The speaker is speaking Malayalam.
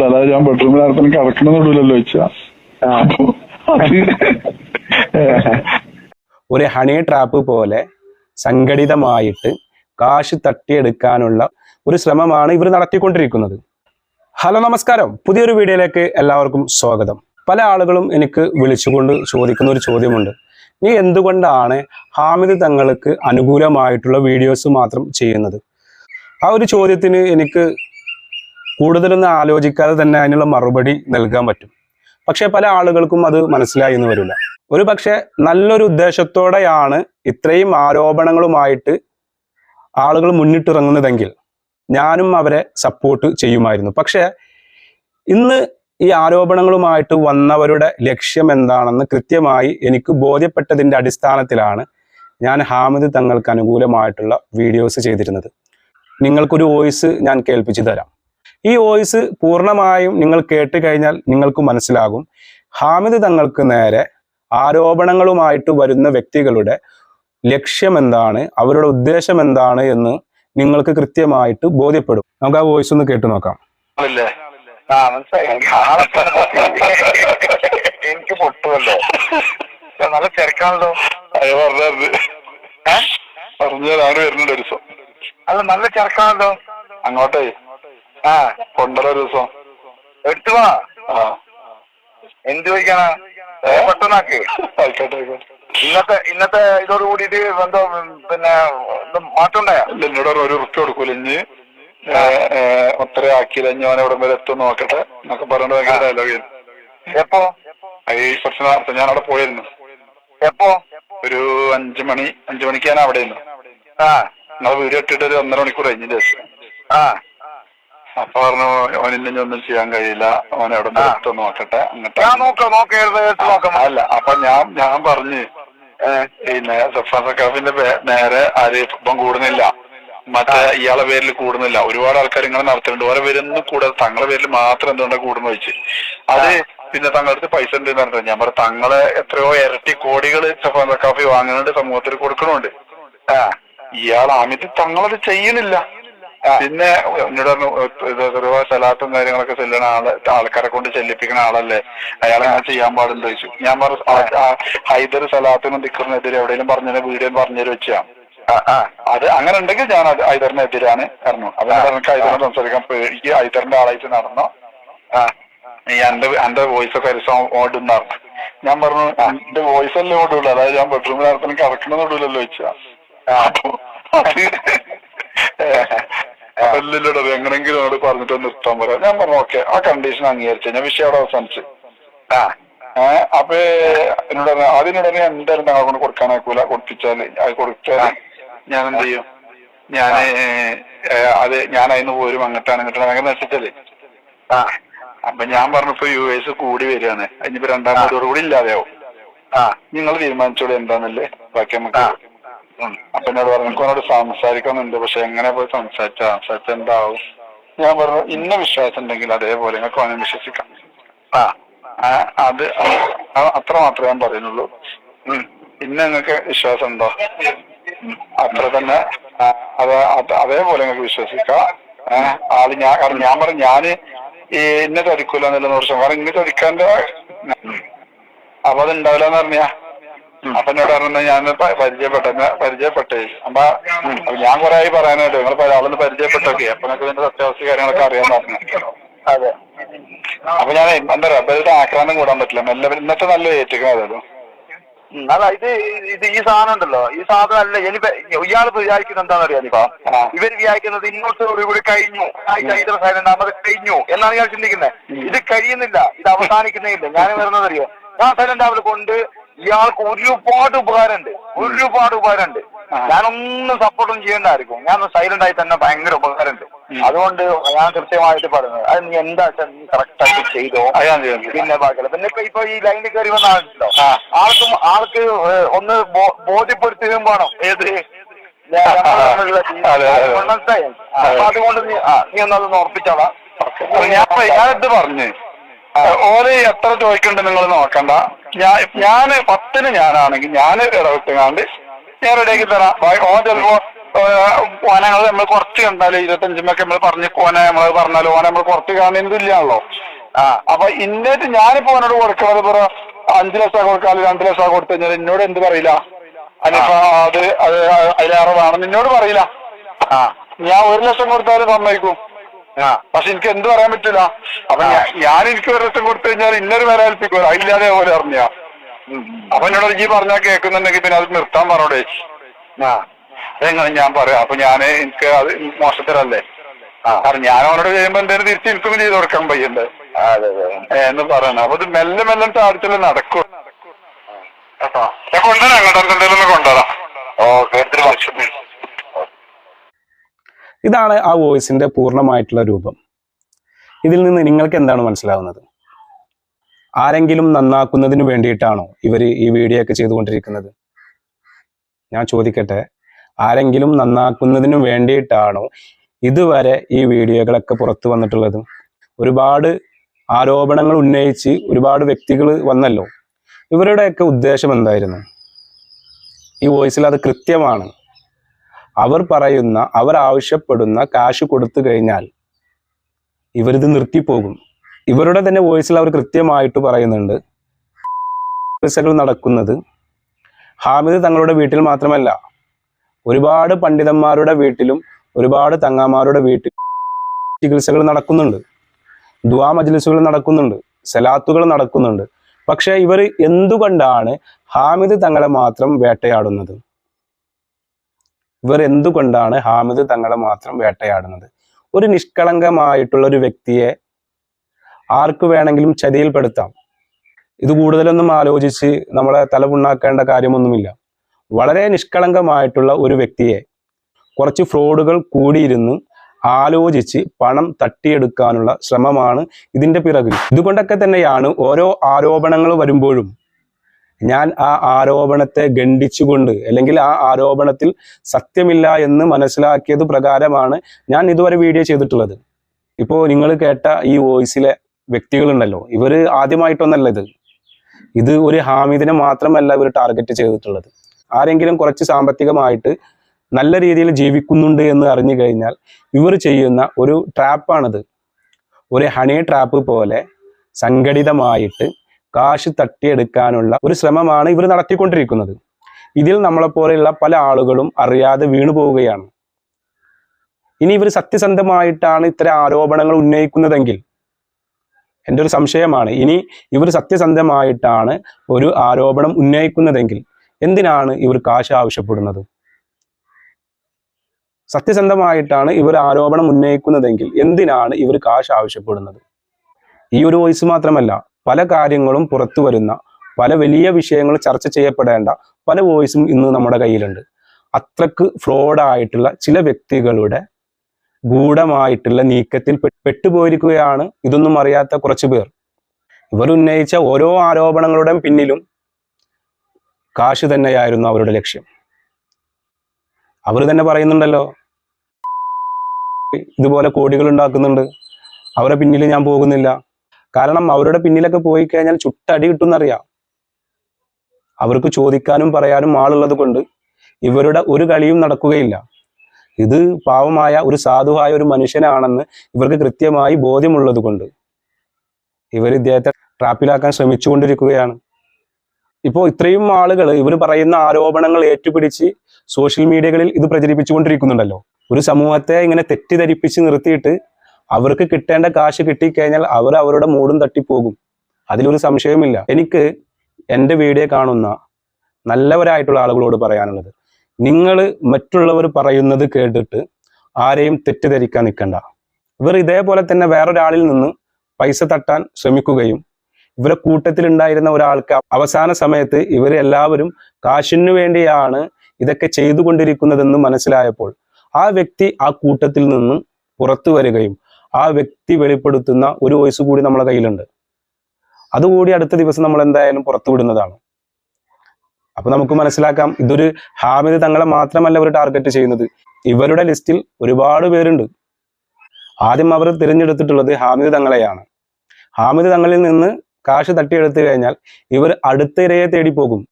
ഇടൂല അതായത് ഞാൻ ബെഡ്റൂമിൽ ആർക്കും കിടക്കണമെന്ന് ഇടൂലല്ലോ വെച്ചാ ഒരു ഹണി ട്രാപ്പ് പോലെ സംഘടിതമായിട്ട് കാശ് തട്ടിയെടുക്കാനുള്ള ഒരു ശ്രമമാണ് ഇവർ നടത്തിക്കൊണ്ടിരിക്കുന്നത്. ഹലോ നമസ്കാരം. പുതിയൊരു വീഡിയോയിലേക്ക് എല്ലാവർക്കും സ്വാഗതം. പല ആളുകളും എനിക്ക് വിളിച്ചുകൊണ്ട് ചോദിക്കുന്ന ഒരു ചോദ്യമുണ്ട്. നീ എന്തുകൊണ്ടാണ് ഹാമിദ് തങ്ങൾക്ക് അനുകൂലമായിട്ടുള്ള വീഡിയോസ് മാത്രം ചെയ്യുന്നത്? ആ ഒരു ചോദ്യത്തിന് എനിക്ക് കൂടുതലൊന്നും ആലോചിക്കാതെ തന്നെ അതിനുള്ള മറുപടി നൽകാൻ പറ്റും. പക്ഷെ പല ആളുകൾക്കും അത് മനസ്സിലായി എന്ന് വരില്ല. ഒരു പക്ഷെ നല്ലൊരു ഉദ്ദേശത്തോടെയാണ് ഇത്രയും ആരോപണങ്ങളുമായിട്ട് ആളുകൾ മുന്നിട്ടിറങ്ങുന്നതെങ്കിൽ ഞാനും അവരെ സപ്പോർട്ട് ചെയ്യുമായിരുന്നു. പക്ഷെ ഇന്ന് ഈ ആരോപണങ്ങളുമായിട്ട് വന്നവരുടെ ലക്ഷ്യം എന്താണെന്ന് കൃത്യമായി എനിക്ക് ബോധ്യപ്പെട്ടതിന്റെ അടിസ്ഥാനത്തിലാണ് ഞാൻ ഹാമിദ് തങ്ങൾക്ക് അനുകൂലമായിട്ടുള്ള വീഡിയോസ് ചെയ്തിരുന്നത്. നിങ്ങൾക്കൊരു വോയിസ് ഞാൻ കേൾപ്പിച്ചു തരാം. ഈ വോയിസ് പൂർണമായും നിങ്ങൾ കേട്ട് കഴിഞ്ഞാൽ നിങ്ങൾക്ക് മനസ്സിലാകും. ഹാമിദ് തങ്ങൾക്ക് നേരെ ആരോപണങ്ങളുമായിട്ട് വരുന്ന വ്യക്തികളുടെ ലക്ഷ്യം എന്താണ് അവരുടെ ഉദ്ദേശം എന്താണ് എന്ന് നിങ്ങൾക്ക് കൃത്യമായിട്ട് ബോധ്യപ്പെടും. നമുക്ക് ആ വോയിസ് ഒന്ന് കേട്ടു നോക്കാം. എനിക്ക് പൊട്ടുമല്ലോ. നല്ല തിരക്കാണല്ലോ. വരുന്നുണ്ട് ഒരു ദിവസം. അല്ല നല്ല തിരക്കാണല്ലോ. അങ്ങോട്ടേ. ആ കൊണ്ടര ഒരു ദിവസം. എടുത്തു വാ. ആ. എന്ത് ചോദിക്കാനാ? പെട്ടെന്നാക്ക്. ആയിക്കോട്ടെ ആയിക്കോട്ടെ. ഇന്നത്തെ ഇന്നത്തെ ഇതോട് കൂടിയിട്ട് എന്തോ പിന്നെ ഇത് മാറ്റം എന്നോട് ഒരു റുപ്യ കൊടുക്കൂല ഇഞ്ഞ്. അത്ര ആക്കിയില്ല. ഞാൻ എവിടെ വരെ എത്തും നോക്കട്ടെ എന്നൊക്കെ പറഞ്ഞിട്ട് ഭയങ്കര ഡയലോഗ് എപ്പോ? ഈ കുറച്ച് നേരത്തെ ഞാൻ അവിടെ പോയിരുന്നു. എപ്പോ? ഒരു അഞ്ചു മണി അഞ്ചു മണിക്ക് ഞാൻ അവിടെ ആ. നിങ്ങളെ വീഡിയോ ഇട്ടിട്ട് ഒരു ഒന്നര മണിക്കൂർ കഴിഞ്ഞു ശേഷം ആ. അപ്പൊ പറഞ്ഞു ഓനിന്നെ ഒന്നും ചെയ്യാൻ കഴിയില്ല. ഓൻ എവിടെ നിന്ന് നോക്കട്ടെ. എന്നിട്ട് ഞാൻ നോക്കാം നോക്കാം എടുത്ത് അല്ല അപ്പൊ ഞാൻ ഞാൻ പറഞ്ഞ് പിന്നെ സഫാൻ സക്കാഫിന്റെ നേരെ ആര് ഇപ്പം കൂടുന്നില്ല. മറ്റേ ഇയാളെ പേരിൽ കൂടുന്നില്ല. ഒരുപാട് ആൾക്കാർ ഇങ്ങനെ നടത്തുന്നുണ്ട് ഓരോ പേരൊന്നും കൂടാതെ തങ്ങളെ പേരിൽ മാത്രം എന്തുകൊണ്ടാണ് കൂടുന്ന വെച്ച്? അത് പിന്നെ തങ്ങളുടെ അടുത്ത് പൈസ ഉണ്ട് എന്ന് പറഞ്ഞിട്ട് ഞാൻ പറഞ്ഞു തങ്ങളെ എത്രയോ ഇരട്ടി കോടികൾ സഫാൻ സക്കാഫി വാങ്ങുന്നുണ്ട് സമൂഹത്തിൽ കൊടുക്കണുണ്ട് ആ. ഇയാൾ ആമിത് തങ്ങളത് ചെയ്യുന്നില്ല. പിന്നെ എന്നോട് പറഞ്ഞു സ്ഥലത്തും കാര്യങ്ങളൊക്കെ ചെല്ലണ ആൾ ആൾക്കാരെ കൊണ്ട് ചെല്ലിപ്പിക്കുന്ന ആളല്ലേ? അയാളെ അങ്ങനെ ചെയ്യാൻ പാടുണ്ടോ? ചോദിച്ചു. ഞാൻ പറഞ്ഞു ഹൈദർ സലാത്തിനും ദിക്കറിനെതിരെ എവിടെയെങ്കിലും പറഞ്ഞ വീഡിയോ പറഞ്ഞു വെച്ചാ? അത് അങ്ങനെ ഉണ്ടെങ്കിൽ ഞാൻ ഹൈദറിനെതിരാണ് പറഞ്ഞു. അപ്പൊ ഞാൻ എനിക്ക് ഹൈദറിനെ സംസാരിക്കാൻ എനിക്ക് ഹൈദറിന്റെ ആളായിട്ട് നടന്നോ? എന്റെ എന്റെ വോയിസ് ഒക്കെ ഓടുന്ന ഞാൻ പറഞ്ഞു എന്റെ വോയിസ് അല്ലേ ഓടുള്ളൂ. അതായത് ഞാൻ ബെഡ്റൂമിൽ നടത്തണം കിടക്കണമെന്നിടൂലല്ലോ വെച്ചാ അപ്പൊ അത് അല്ലല്ലോടത് എങ്ങനെങ്കിലും അവിടെ പറഞ്ഞിട്ട് നിർത്താൻ പറയാം ഞാൻ പറഞ്ഞു ഓക്കെ ആ കണ്ടീഷൻ അംഗീകരിച്ചു ഞാൻ വിഷയം അവിടെ അവസാനിച്ചു. ഏഹ് അപ്പൊ എന്നോട് പറഞ്ഞു അതിനോട് ഞാൻ എന്തായാലും ഞങ്ങളെ കൊണ്ട് കൊടുക്കാനാക്കൂല കൊടുപ്പിച്ചാൽ അത് കൊടുത്താൽ ഞാൻ എന്ത് ചെയ്യും? ഞാൻ അത് ഞാൻ അതിന് പോരും അങ്ങട്ടാണ് ഇങ്ങോട്ടാണ് അങ്ങനെ നശിച്ചല്ലേ അപ്പൊ ഞാൻ പറഞ്ഞപ്പോ യു എസ് കൂടി വരികയാണ്. അതിനിപ്പോ രണ്ടാം കൂടി ഇല്ലാതെയാവും. ആ. നിങ്ങൾ തീരുമാനിച്ചോളൂ എന്താന്നല്ലേ? ബാക്കി നമുക്ക്. അപ്പൊ എന്നോട് പറഞ്ഞു എനിക്ക് അവനോട് സംസാരിക്കണമെന്നുണ്ട് പക്ഷെ എങ്ങനെ പോയി സംസാരിച്ച? സംസാരിച്ച എന്താവും? ഞാൻ പറഞ്ഞു ഇന്ന വിശ്വാസം ഉണ്ടെങ്കിൽ അതേപോലെ നിങ്ങൾക്ക് വേണം വിശ്വസിക്കാം. ആ അത് അത്ര മാത്രമേ ഞാൻ പറയുന്നുള്ളൂ. ഇന്ന് നിങ്ങൾക്ക് വിശ്വാസം ഉണ്ടോ അത്ര തന്നെ. അത് അത് അതേപോലെ നിങ്ങൾക്ക് വിശ്വസിക്കാം. ആൾ ഞാൻ കാരണം ഞാൻ പറഞ്ഞു ഞാൻ ഇന്നെ ചതിക്കൂല എന്നുള്ള വർഷം കാരണം ഇന്ന് ചതിക്കാന്റെ അപ്പൊ അത് ഉണ്ടാവില്ല എന്ന് പറഞ്ഞാ? അപ്പൊ പറഞ്ഞ ഞാൻ പരിചയപ്പെട്ട. പരിചയപ്പെട്ടേ അപ്പൊ ഞാൻ കുറെ ആയി പറയാനായിട്ട് നിങ്ങൾ ഒരാളൊന്ന് പരിചയപ്പെട്ടൊക്കെ. അപ്പനൊക്കെ ഇതിന്റെ സത്യാവസ്ഥ കാര്യങ്ങളൊക്കെ അറിയാൻ പറഞ്ഞു. അതെ. അപ്പൊ ഞാൻ എന്താ പറയാ ഇവരുടെ ആക്രാന്തം കൂടാൻ പറ്റില്ല. മെല്ലെ ഇന്നത്തെ നല്ല ഏറ്റുകളായിരുന്നു ഉം, അല്ല ഇത് ഇത് ഈ സാധനം ഉണ്ടല്ലോ. ഈ സാധനം അല്ല ഇനി ഇയാൾ വിചാരിക്കുന്നത് എന്താണെന്ന് അറിയാം ഇപ്പൊ. ഇവർ വിചാരിക്കുന്നത് ഒരു കൂടി കഴിഞ്ഞു. കഴിഞ്ഞു. എന്നാണ് ഞാൻ ചിന്തിക്കുന്നത്. ഇത് കഴിയുന്നില്ല. ഇത് അവസാനിക്കുന്നേ ഇല്ല. ഞാൻ വരുന്നത് അറിയോ? സൈലന്റ് അവർ കൊണ്ട് ഇയാൾക്ക് ഒരുപാട് ഉപകാരമുണ്ട്. ഒരുപാട് ഉപകാരമുണ്ട്. ഞാനൊന്നും സപ്പോർട്ടൊന്നും ചെയ്യണ്ടായിരിക്കും. ഞാൻ സൈലന്റ് ആയി തന്നെ ഭയങ്കര ഉപകാരമുണ്ട്. അതുകൊണ്ട് ഞാൻ കൃത്യമായിട്ട് പറയുന്നത് അത് നീ എന്താ വെച്ചാൽ നീ കറക്റ്റ് ആയിട്ട് ചെയ്തോ? പിന്നെ ബാക്കിയുള്ള പിന്നെ ഇപ്പൊ ഇപ്പൊ ഈ ലൈനിൽ കയറി വന്ന ആളുണ്ടല്ലോ. ആൾക്കും ആൾക്ക് ഒന്ന് ബോധ്യപ്പെടുത്തുകയും വേണം. ഏത്. മനസ്സിലായോ? അപ്പൊ അതുകൊണ്ട് നീ ഒന്നത് നീ ഒന്ന് അതൊന്ന് ഉറപ്പിച്ചോളാം ഞാൻ ഞാനിത് പറഞ്ഞ്. ഓര് എത്ര ചോദിക്കണ്ട് നിങ്ങൾ നോക്കണ്ട. ഞാൻ പത്തിന് ഞാനാണെങ്കിൽ ഞാൻ ഇടവിട്ടുകാണ്ട് ഞാൻ റെഡിയാക്കി തരാം. ഓ ചിലപ്പോ ഓനങ്ങൾ നമ്മൾ കുറച്ച് കണ്ടാൽ ഇരുപത്തഞ്ചുമൊക്കെ നമ്മൾ പറഞ്ഞ് ഓനെ നമ്മൾ പറഞ്ഞാലും ഓനെ നമ്മൾ കുറച്ച് കാണുന്നതില്ലാണല്ലോ ആ അപ്പൊ ഇന്നേറ്റ് ഞാനിപ്പോ ഓനോട് കൊടുക്കുന്നത് പറ അഞ്ചു ലക്ഷം കൊടുക്കാൽ രണ്ടു ലക്ഷം കൊടുത്തു കഴിഞ്ഞാൽ എന്നോട് എന്ത് പറയില്ല? അതിനിപ്പോ അത് അത് അതിലേറെ വേണം എന്നോട് പറയില്ല. ആ ഞാൻ ഒരു ലക്ഷം കൊടുത്താലും സമ്മതിക്കും. പക്ഷെ എനിക്ക് എന്ത് പറയാൻ പറ്റില്ല. അപ്പൊ ഞാൻ എനിക്ക് ഒരു ലക്ഷം കൊടുത്തു കഴിഞ്ഞാൽ ഇന്നൊരു വില ഏൽപ്പിക്കും അതില്ലാതെ പോലെ അറിഞ്ഞ അപ്പൊ എന്നോട് ഈ പറഞ്ഞാൽ കേൾക്കുന്നുണ്ടെങ്കിൽ പിന്നെ അത് നിർത്താൻ പറഞ്ഞോടേ ആ അതെങ്ങനെ ഞാൻ പറയാം. അപ്പൊ ഞാൻ എനിക്ക് അത് മോശത്തരല്ലേ ആ. കാരണം ഞാൻ അവനോട് ചെയ്യുമ്പോ എന്തായാലും തിരിച്ച് എനിക്കും ചെയ്ത് കൊടുക്കാൻ പയ്യണ്ട് എന്ന് പറയണം. അപ്പൊ ഇത് മെല്ലെ മെല്ലെ ചാടിച്ചല്ലേ നടക്കും. കൊണ്ടുവരാം. അങ്ങോട്ട് എന്തെങ്കിലും കൊണ്ടുവരാം. ഓക്കെ എടുത്തിട്ട് ഇതാണ് ആ വോയിസിന്റെ പൂർണമായിട്ടുള്ള രൂപം. ഇതിൽ നിന്ന് നിങ്ങൾക്ക് എന്താണ് മനസ്സിലാവുന്നത്? ആരെങ്കിലും നന്നാക്കുന്നതിന് വേണ്ടിയിട്ടാണോ ഇവർ ഈ വീഡിയോ ഒക്കെ ചെയ്തുകൊണ്ടിരിക്കുന്നത്? ഞാൻ ചോദിക്കട്ടെ ആരെങ്കിലും നന്നാക്കുന്നതിന് വേണ്ടിയിട്ടാണോ ഇതുവരെ ഈ വീഡിയോകളൊക്കെ പുറത്തു വന്നിട്ടുള്ളത്? ഒരുപാട് ആരോപണങ്ങൾ ഉന്നയിച്ച് ഒരുപാട് വ്യക്തികൾ വന്നല്ലോ. ഇവരുടെയൊക്കെ ഉദ്ദേശം എന്തായിരുന്നു? ഈ വോയിസിൽ അത് കൃത്യമാണ്. അവർ പറയുന്ന അവർ ആവശ്യപ്പെടുന്ന കാശ് കൊടുത്തു കഴിഞ്ഞാൽ ഇവരിത് നിർത്തിപ്പോകും. ഇവരുടെ തന്നെ വോയിസിൽ അവർ കൃത്യമായിട്ട് പറയുന്നുണ്ട്. ചികിത്സകൾ നടക്കുന്നത് ഹാമിദ് തങ്ങളുടെ വീട്ടിൽ മാത്രമല്ല ഒരുപാട് പണ്ഡിതന്മാരുടെ വീട്ടിലും ഒരുപാട് തങ്ങാമാരുടെ വീട്ടിൽ ചികിത്സകൾ നടക്കുന്നുണ്ട്. ദുവാ മജ്ലിസുകൾ നടക്കുന്നുണ്ട് സലാത്തുകൾ നടക്കുന്നുണ്ട്. പക്ഷേ ഇവർ എന്തുകൊണ്ടാണ് ഹാമിദ് തങ്ങളെ മാത്രം വേട്ടയാടുന്നത്? ഇവർ എന്തുകൊണ്ടാണ് ഹാമിദ് തങ്ങളെ മാത്രം വേട്ടയാടുന്നത്? ഒരു നിഷ്കളങ്കമായിട്ടുള്ള ഒരു വ്യക്തിയെ ആർക്ക് വേണമെങ്കിലും ചതിയിൽപ്പെടുത്താം. ഇത് കൂടുതലൊന്നും ആലോചിച്ച് നമ്മളെ തലപുണ്ണാക്കേണ്ട കാര്യമൊന്നുമില്ല. വളരെ നിഷ്കളങ്കമായിട്ടുള്ള ഒരു വ്യക്തിയെ കുറച്ച് ഫ്രോഡുകൾ കൂടിയിരുന്ന് ആലോചിച്ച് പണം തട്ടിയെടുക്കാനുള്ള ശ്രമമാണ് ഇതിന്റെ പിറകിൽ. ഇതുകൊണ്ടൊക്കെ തന്നെയാണ് ഓരോ ആരോപണങ്ങൾ വരുമ്പോഴും ഞാൻ ആ ആരോപണത്തെ ഖണ്ഡിച്ചുകൊണ്ട് അല്ലെങ്കിൽ ആ ആരോപണത്തിൽ സത്യമില്ല എന്ന് മനസ്സിലാക്കിയത് പ്രകാരമാണ് ഞാൻ ഇതുവരെ വീഡിയോ ചെയ്തിട്ടുള്ളത്. ഇപ്പോൾ നിങ്ങൾ കേട്ട ഈ വോയിസിലെ വ്യക്തികളുണ്ടല്ലോ ഇവർ ആദ്യമായിട്ടൊന്നല്ല ഇത്. ഇത് ഒരു ഹാമിദിനെ മാത്രമല്ല ഇവർ ടാർഗറ്റ് ചെയ്തിട്ടുള്ളത്. ആരെങ്കിലും കുറച്ച് സാമ്പത്തികമായിട്ട് നല്ല രീതിയിൽ ജീവിക്കുന്നുണ്ട് എന്ന് അറിഞ്ഞു കഴിഞ്ഞാൽ ഇവർ ചെയ്യുന്ന ഒരു ട്രാപ്പാണിത്. ഒരു ഹണി ട്രാപ്പ് പോലെ സംഘടിതമായിട്ട് കാശ് തട്ടിയെടുക്കാനുള്ള ഒരു ശ്രമമാണ് ഇവർ നടത്തിക്കൊണ്ടിരിക്കുന്നത്. ഇതിൽ നമ്മളെപ്പോലെയുള്ള പല ആളുകളും അറിയാതെ വീണു പോവുകയാണ്. ഇനി ഇവർ സത്യസന്ധമായിട്ടാണ് ഇത്തരം ആരോപണങ്ങൾ ഉന്നയിക്കുന്നതെങ്കിൽ എന്റെ ഒരു സംശയമാണ്. ഇനി ഇവർ സത്യസന്ധമായിട്ടാണ് ഒരു ആരോപണം ഉന്നയിക്കുന്നതെങ്കിൽ എന്തിനാണ് ഇവർ കാശ് ആവശ്യപ്പെടുന്നത്? സത്യസന്ധമായിട്ടാണ് ഇവർ ആരോപണം ഉന്നയിക്കുന്നതെങ്കിൽ എന്തിനാണ് ഇവർ കാശ് ആവശ്യപ്പെടുന്നത്? ഈ ഒരു വോയിസ് മാത്രമല്ല പല കാര്യങ്ങളും പുറത്തു വരുന്ന പല വലിയ വിഷയങ്ങൾ ചർച്ച ചെയ്യപ്പെടേണ്ട പല വോയിസും ഇന്ന് നമ്മുടെ കയ്യിലുണ്ട്. അത്രയ്ക്ക് ഫ്രോഡായിട്ടുള്ള ചില വ്യക്തികളുടെ ഗൂഢമായിട്ടുള്ള നീക്കത്തിൽ പെട്ടുപോയിരിക്കുകയാണ് ഇതൊന്നും അറിയാത്ത കുറച്ചു പേർ. ഇവർ ഉന്നയിച്ച ഓരോ ആരോപണങ്ങളുടെ പിന്നിലും കാശ് തന്നെയായിരുന്നു അവരുടെ ലക്ഷ്യം. അവർ തന്നെ പറയുന്നുണ്ടല്ലോ ഇതുപോലെ കോടികൾ ഉണ്ടാക്കുന്നുണ്ട് അവരുടെ പിന്നിൽ ഞാൻ പോകുന്നില്ല. കാരണം അവരുടെ പിന്നിലൊക്കെ പോയി കഴിഞ്ഞാൽ ചുട്ടടി കിട്ടുമെന്നറിയാം. അവർക്ക് ചോദിക്കാനും പറയാനും ആളുള്ളത് കൊണ്ട് ഇവരുടെ ഒരു കളിയും നടക്കുകയില്ല. ഇത് പാവമായ ഒരു സാധുവായ ഒരു മനുഷ്യനാണെന്ന് ഇവർക്ക് കൃത്യമായി ബോധ്യമുള്ളത് കൊണ്ട് ഇവർ ഇദ്ദേഹത്തെ ട്രാപ്പിലാക്കാൻ ശ്രമിച്ചുകൊണ്ടിരിക്കുകയാണ്. ഇപ്പോൾ ഇത്രയും ആളുകൾ ഇവർ പറയുന്ന ആരോപണങ്ങൾ ഏറ്റുപിടിച്ച് സോഷ്യൽ മീഡിയകളിൽ ഇത് പ്രചരിപ്പിച്ചുകൊണ്ടിരിക്കുന്നുണ്ടല്ലോ. ഒരു സമൂഹത്തെ ഇങ്ങനെ തെറ്റിദ്ധരിപ്പിച്ച് നിർത്തിയിട്ട് അവർക്ക് കിട്ടേണ്ട കാശ് കിട്ടിക്കഴിഞ്ഞാൽ അവർ അവരുടെ മൂടും തട്ടിപ്പോകും അതിലൊരു സംശയവുമില്ല. എനിക്ക് എന്റെ വീഡിയോ കാണുന്ന നല്ലവരായിട്ടുള്ള ആളുകളോട് പറയാനുള്ളത് നിങ്ങൾ മറ്റുള്ളവർ പറയുന്നത് കേട്ടിട്ട് ആരെയും തെറ്റിദ്ധരിക്കാൻ നിൽക്കണ്ട. ഇവർ ഇതേപോലെ തന്നെ വേറൊരാളിൽ നിന്ന് പൈസ തട്ടാൻ ശ്രമിക്കുകയും ഇവരെ കൂട്ടത്തിലുണ്ടായിരുന്ന ഒരാൾക്ക് അവസാന സമയത്ത് ഇവരെല്ലാവരും കാശിനു വേണ്ടിയാണ് ഇതൊക്കെ ചെയ്തുകൊണ്ടിരിക്കുന്നതെന്ന് മനസ്സിലായപ്പോൾ ആ വ്യക്തി ആ കൂട്ടത്തിൽ നിന്ന് പുറത്തു വരികയും ആ വ്യക്തി വെളിപ്പെടുത്തുന്ന ഒരു വോയിസ് കൂടി നമ്മളെ കയ്യിലുണ്ട്. അതുകൂടി അടുത്ത ദിവസം നമ്മൾ എന്തായാലും പുറത്തു വിടുന്നതാണ്. അപ്പൊ നമുക്ക് മനസ്സിലാക്കാം ഇതൊരു ഹാമിദ് തങ്ങളെ മാത്രമല്ല അവർ ടാർഗറ്റ് ചെയ്യുന്നത്. ഇവരുടെ ലിസ്റ്റിൽ ഒരുപാട് പേരുണ്ട്. ആദ്യം അവർ തിരഞ്ഞെടുത്തിട്ടുള്ളത് ഹാമിദ് തങ്ങളെയാണ്. ഹാമിദ് തങ്ങളിൽ നിന്ന് കാശ് തട്ടിയെടുത്തു കഴിഞ്ഞാൽ ഇവർ അടുത്ത ഇരയെ തേടി പോകും.